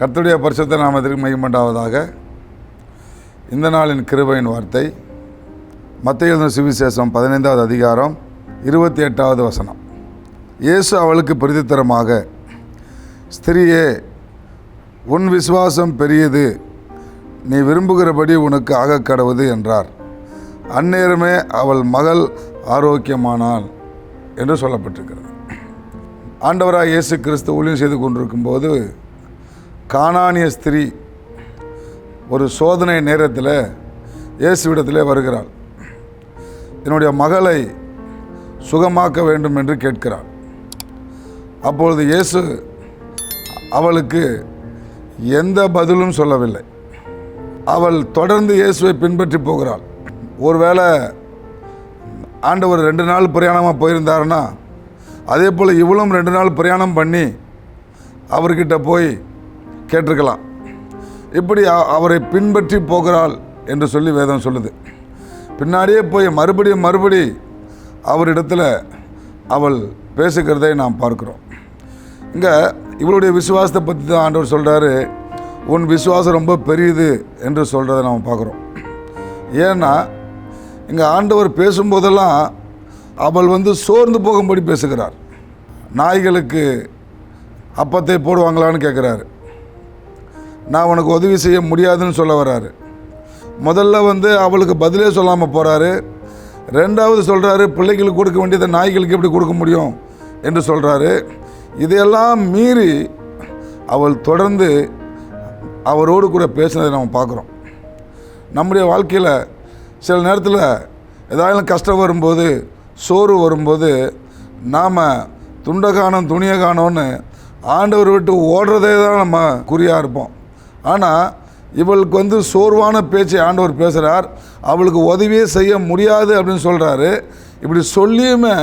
கர்த்தருடைய பரிசுத்த நாமத்திற்கு மையமண்டாவதாக இந்த நாளின் கிருபையின் வார்த்தை மத்திய எழுதின சுவிசேஷம் பதினைந்தாவது அதிகாரம் இருபத்தி எட்டாவது வசனம். இயேசு அவளுக்கு பிரதித்தரமாக ஸ்திரியே உன் விசுவாசம் பெரியது. நீ விரும்புகிறபடி உனக்கு ஆக கடவுது என்றார். அந்நேரமே அவள் மகள் ஆரோக்கியமானாள் என்று சொல்லப்பட்டிருக்கிறது. ஆண்டவராக இயேசு கிறிஸ்து ஊழியம் செய்து கொண்டிருக்கும் போது கானானிய ஸ்திரீ ஒரு சோதனை நேரத்தில் இயேசுவிடத்திலே வருகிறாள். என்னுடைய மகளை சுகமாக்க வேண்டும் என்று கேட்கிறாள். அப்பொழுது இயேசு அவளுக்கு எந்த பதிலும் சொல்லவில்லை. அவள் தொடர்ந்து இயேசுவை பின்பற்றி போகிறாள். ஒருவேளை ஆண்டவர் ரெண்டு நாள் பிரயாணமாக போயிருந்தாருன்னா அதே போல் இவளும் ரெண்டு நாள் பிரயாணம் பண்ணி அவர்கிட்ட போய் கேட்டிருக்கலாம். இப்படி அவரை பின்பற்றி போகிறாள் என்று சொல்லி வேதம் சொல்லுது. பின்னாடியே போய் மறுபடியும் மறுபடி அவரிடத்தில் அவள் பேசுகிறதை நாம் பார்க்குறோம். இங்கே இவளுடைய விசுவாசத்தை பற்றி தான் ஆண்டவர் சொல்கிறாரு உன் விசுவாசம் ரொம்ப பெரியது என்று சொல்கிறத நாம் பார்க்குறோம். ஏன்னா இங்கே ஆண்டவர் பேசும்போதெல்லாம் அவள் வந்து சோர்ந்து போகும்படி பேசுகிறார். நாய்களுக்கு அப்பத்தை போடுவாங்களான்னு கேட்குறாரு நான் உனக்கு உதவி செய்ய முடியாதுன்னு சொல்ல வர்றாரு. முதல்ல வந்து அவளுக்கு பதிலே சொல்லாமல் போகிறாரு ரெண்டாவது சொல்கிறாரு பிள்ளைகளுக்கு கொடுக்க வேண்டியதை நாய்களுக்கு எப்படி கொடுக்க முடியும் என்று சொல்கிறாரு இதையெல்லாம் மீறி அவள் தொடர்ந்து அவரோடு கூட பேசினதை நம்ம பார்க்குறோம். நம்முடைய வாழ்க்கையில் சில நேரத்தில் ஏதாவது கஷ்டம் வரும்போது சோறு வரும்போது நாம் துண்டை காணோம் துணியை காணோன்னு ஆண்டவர் விட்டு ஓடுறதே தான் நம்ம குறியாக இருப்போம். ஆனால் இவளுக்கு வந்து சோர்வான பேச்சை ஆண்டவர் பேசுகிறார் அவளுக்கு உதவியே செய்ய முடியாது அப்படின்னு சொல்கிறாரு இப்படி சொல்லியுமே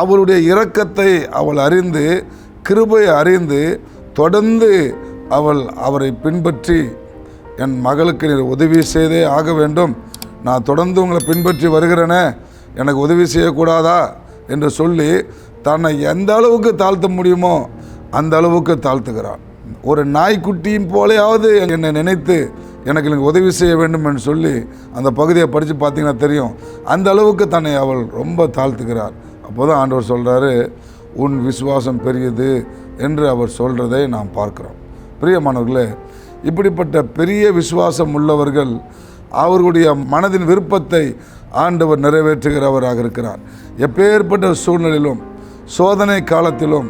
அவளுடைய இரக்கத்தை அவள் அறிந்து கிருபையை அறிந்து தொடர்ந்து அவள் அவரை பின்பற்றி என் மகளுக்கு நீர் உதவி செய்தே ஆக வேண்டும். நான் தொடர்ந்து உங்களை பின்பற்றி வருகிறேனே. எனக்கு உதவி செய்யக்கூடாதா? என்று சொல்லி தன்னை எந்த அளவுக்கு தாழ்த்த முடியுமோ அந்த அளவுக்கு தாழ்த்துகிறான். ஒரு நாய்க்குட்டியும் போலையாவது என்னை நினைத்து எனக்கு எனக்கு உதவி செய்ய வேண்டும் என்று சொல்லி அந்த பகுதியை படித்து பார்த்தீங்கன்னா தெரியும். அந்த அளவுக்கு தன்னை அவள் ரொம்ப தாழ்த்துகிறார். அப்போதான் ஆண்டவர் சொல்கிறாரு உன் விசுவாசம் பெரியது என்று அவர் சொல்கிறதை நாம் பார்க்குறோம். பிரியமானவர்களே இப்படிப்பட்ட பெரிய விசுவாசம் உள்ளவர்கள் அவர்களுடைய மனதின் விருப்பத்தை ஆண்டவர் நிறைவேற்றுகிறவராக இருக்கிறார். எப்பேற்பட்ட சூழ்நிலையிலும் சோதனை காலத்திலும்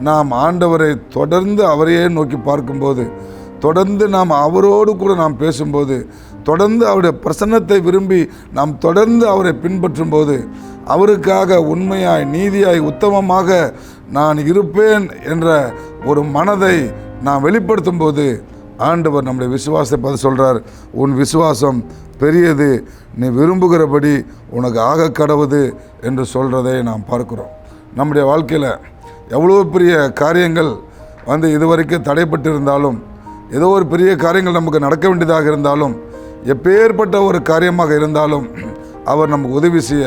நாம் ஆண்டவரை தொடர்ந்து அவரையே நோக்கி பார்க்கும்போது தொடர்ந்து நாம் அவரோடு கூட நாம் பேசும்போது தொடர்ந்து அவருடைய பிரசன்னத்தை விரும்பி நாம் தொடர்ந்து அவரை பின்பற்றும் போது அவருக்காக உண்மையாய் நீதியாய் உத்தமமாக நான் இருப்பேன் என்ற ஒரு மனதை நாம் வெளிப்படுத்தும் போது ஆண்டவர் நம்முடைய விசுவாசத்தை பார்த்து சொல்கிறார் உன் விசுவாசம் பெரியது நீ விரும்புகிறபடி உனக்கு ஆக கடவுது என்று சொல்கிறதை நாம் பார்க்கிறோம். நம்முடைய வாழ்க்கையில் எவ்வளோ பெரிய காரியங்கள் வந்து இதுவரைக்கும் தடைப்பட்டிருந்தாலும் ஏதோ ஒரு பெரிய காரியங்கள் நமக்கு நடக்க வேண்டியதாக இருந்தாலும் எப்பேற்பட்ட ஒரு காரியமாக இருந்தாலும் அவர் நமக்கு உதவி செய்ய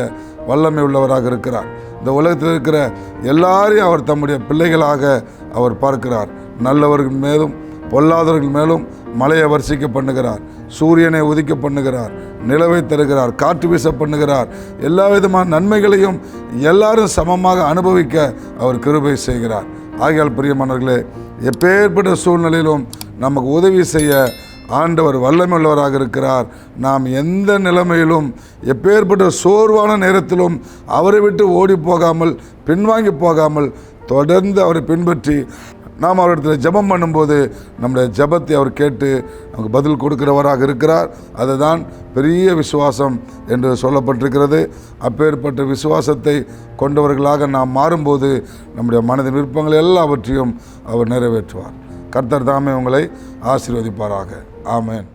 வல்லமை உள்ளவராக இருக்கிறார். இந்த உலகத்தில் இருக்கிற எல்லாரையும் அவர் தம்முடைய பிள்ளைகளாக அவர் பார்க்கிறார். நல்லவர்கள் மேலும் பொல்லாதவர்கள் மேலும் மலையை வரிசைக்க பண்ணுகிறார். சூரியனை உதிக்க பண்ணுகிறார் நிலவை தருகிறார் காற்று வீச பண்ணுகிறார். எல்லா விதமான நன்மைகளையும் எல்லாரும் சமமாக அனுபவிக்க அவர் கிருபை செய்கிறார். ஆகையால் பிரியமானவர்களே எப்பேற்பட்ட சூழ்நிலையிலும் நமக்கு உதவி செய்ய ஆண்டவர் வல்லமையுள்ளவராக இருக்கிறார். நாம் எந்த நிலைமையிலும் எப்பேற்பட்ட சோர்வான நேரத்திலும் அவரை விட்டு ஓடி போகாமல் பின்வாங்கி போகாமல் தொடர்ந்து அவரை பின்பற்றி நாம் அவரிடத்தில் ஜெபம் பண்ணும்போது நம்முடைய ஜெபத்தை அவர் கேட்டு நமக்கு பதில் கொடுக்கிறவராக இருக்கிறார். அதுதான் பெரிய விசுவாசம் என்று சொல்லப்பட்டிருக்கிறது. அப்பேற்பட்ட விசுவாசத்தை கொண்டவர்களாக நாம் மாறும்போது நம்முடைய மனதின் விருப்பங்கள் எல்லாவற்றையும் அவர் நிறைவேற்றுவார். கர்த்தர் தாமே உங்களை ஆசீர்வதிப்பாராக. ஆமேன்.